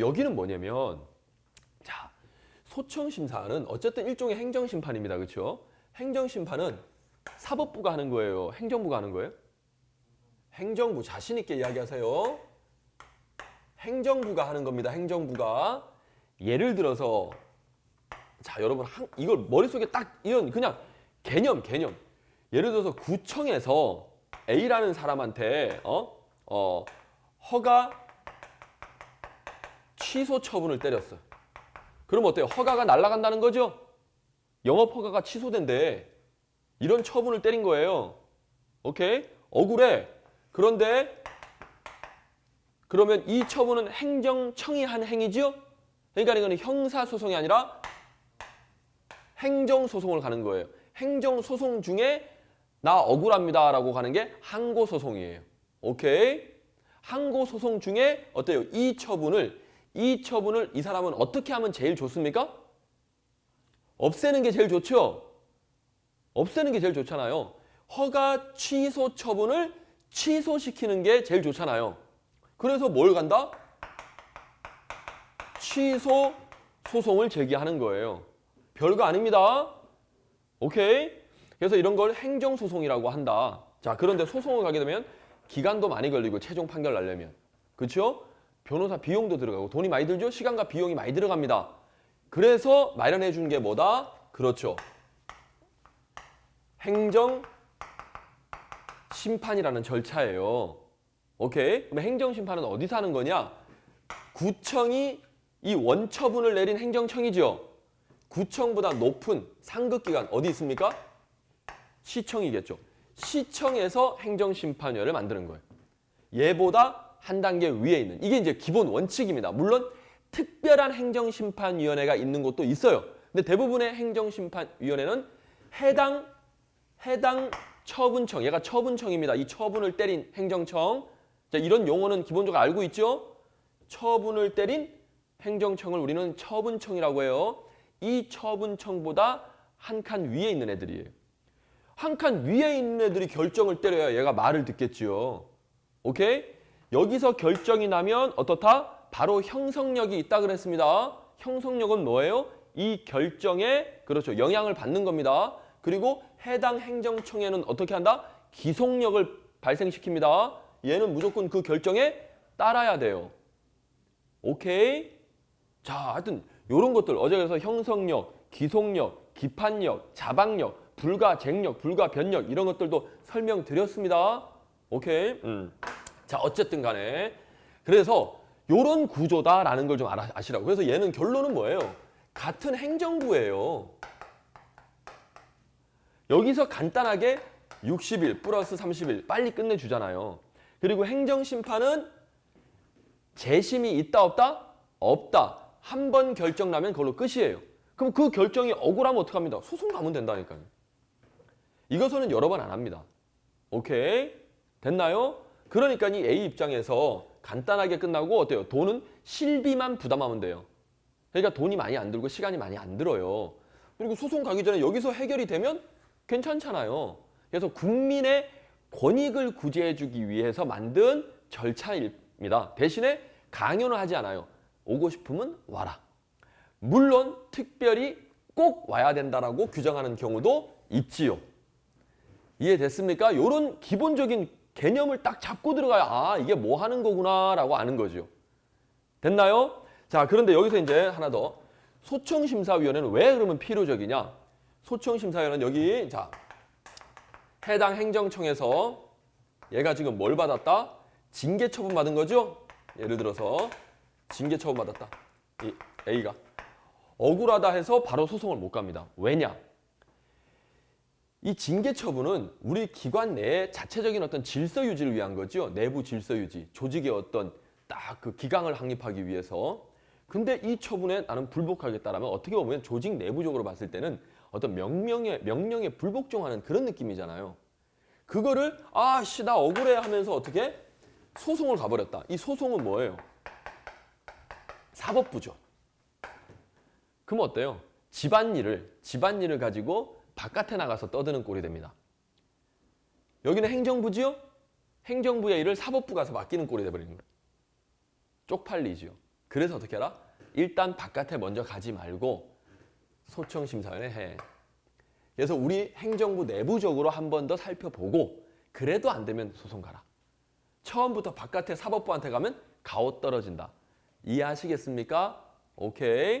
여기는 뭐냐면 자 소청 심사는 어쨌든 일종의 행정 심판입니다. 그렇죠? 행정 심판은 사법부가 하는 거예요. 행정부가 하는 거예요? 행정부 자신 있게 이야기하세요. 행정부가 하는 겁니다. 행정부가 예를 들어서 자 여러분 한- 이걸 머릿속에 딱 이런 그냥 개념 개념 예를 들어서 구청에서 A라는 사람한테 어? 어 허가 취소 처분을 때렸어. 그럼 어때요? 허가가 날아간다는 거죠? 영업 허가가 취소된대. 이런 처분을 때린 거예요. 오케이? 억울해. 그런데 그러면 이 처분은 행정청이 한 행위지요? 그러니까 이거는 형사소송이 아니라 행정소송을 가는 거예요. 행정소송 중에 나 억울합니다 라고 가는 게 항고소송이에요. 오케이? 항고소송 중에 어때요? 이 처분을 이 처분을 이 사람은 어떻게 하면 제일 좋습니까? 없애는 게 제일 좋죠. 없애는 게 제일 좋잖아요. 허가 취소 처분을 취소시키는 게 제일 좋잖아요. 그래서 뭘 간다? 취소 소송을 제기하는 거예요. 별거 아닙니다. 오케이? 그래서 이런 걸 행정소송이라고 한다. 자, 그런데 소송을 가게 되면 기간도 많이 걸리고 최종 판결 나려면. 그렇죠? 변호사 비용도 들어가고 돈이 많이 들죠? 시간과 비용이 많이 들어갑니다. 그래서 마련해 준게 뭐다? 그렇죠. 행정 심판이라는 절차예요. 오케이? 그럼 행정 심판은 어디서 하는 거냐? 구청이 이 원처분을 내린 행정청이죠. 구청보다 높은 상급 기관 어디 있습니까? 시청이겠죠. 시청에서 행정심판위원회를 만드는 거예요. 얘보다 한 단계 위에 있는 이게 이제 기본 원칙입니다. 물론 특별한 행정심판위원회가 있는 곳도 있어요. 근데 대부분의 행정심판위원회는 해당 해당 처분청, 얘가 처분청입니다. 이 처분을 때린 행정청. 자, 이런 용어는 기본적으로 알고 있죠? 처분을 때린 행정청을 우리는 처분청이라고 해요. 이 처분청보다 한 칸 위에 있는 애들이에요. 한 칸 위에 있는 애들이 결정을 때려야 얘가 말을 듣겠지요. 오케이? 여기서 결정이 나면 어떻다? 바로 형성력이 있다 그랬습니다. 형성력은 뭐예요? 이 결정에 그렇죠. 영향을 받는 겁니다. 그리고 해당 행정청에는 어떻게 한다? 기속력을 발생시킵니다. 얘는 무조건 그 결정에 따라야 돼요. 오케이? 자, 하여튼 이런 것들 어제 그래서 형성력, 기속력, 기판력, 자방력, 불가쟁력, 불가변력 이런 것들도 설명드렸습니다. 오케이? 음. 자, 어쨌든 간에 그래서 요런 구조다라는 걸 좀 아시라고. 그래서 얘는 결론은 뭐예요? 같은 행정부예요. 여기서 간단하게 60일 플러스 30일 빨리 끝내주잖아요. 그리고 행정심판은 재심이 있다 없다? 없다. 한 번 결정 나면 그걸로 끝이에요. 그럼 그 결정이 억울하면 어떡합니다? 소송 가면 된다니까요. 이것은 여러 번 안 합니다. 오케이? 됐나요? 그러니까 이 A 입장에서 간단하게 끝나고 어때요? 돈은 실비만 부담하면 돼요. 그러니까 돈이 많이 안 들고 시간이 많이 안 들어요. 그리고 소송 가기 전에 여기서 해결이 되면 괜찮잖아요. 그래서 국민의 권익을 구제해주기 위해서 만든 절차입니다. 대신에 강요는 하지 않아요. 오고 싶으면 와라. 물론 특별히 꼭 와야 된다라고 규정하는 경우도 있지요. 이해됐습니까? 이런 기본적인 개념을 딱 잡고 들어가야 아 이게 뭐 하는 거구나라고 아는 거죠. 됐나요? 자 그런데 여기서 이제 하나 더 소청심사위원회는 왜 그러면 필요적이냐? 소청심사위원회는 여기 자 해당 행정청에서 얘가 지금 뭘 받았다? 징계 처분 받은 거죠? 예를 들어서 징계 처분 받았다. 이 A가 억울하다 해서 바로 소송을 못 갑니다. 왜냐? 이 징계 처분은 우리 기관 내에 자체적인 어떤 질서 유지를 위한 거죠. 내부 질서 유지, 조직의 어떤 딱 그 기강을 확립하기 위해서. 근데 이 처분에 나는 불복하겠다라면 어떻게 보면 조직 내부적으로 봤을 때는 어떤 명령에 명령에 불복종하는 그런 느낌이잖아요. 그거를 아씨 나 억울해 하면서 어떻게 소송을 가버렸다. 이 소송은 뭐예요? 사법부죠. 그럼 어때요? 집안일을 집안일을 가지고 바깥에 나가서 떠드는 꼴이 됩니다. 여기는 행정부지요? 행정부의 일을 사법부 가서 맡기는 꼴이 돼버리는 거예요. 쪽팔리지요. 그래서 어떻게 해라? 일단 바깥에 먼저 가지 말고 소청 심사위원회 해. 그래서 우리 행정부 내부적으로 한 번 더 살펴보고 그래도 안 되면 소송 가라. 처음부터 바깥에 사법부한테 가면 가오 떨어진다. 이해하시겠습니까? 오케이.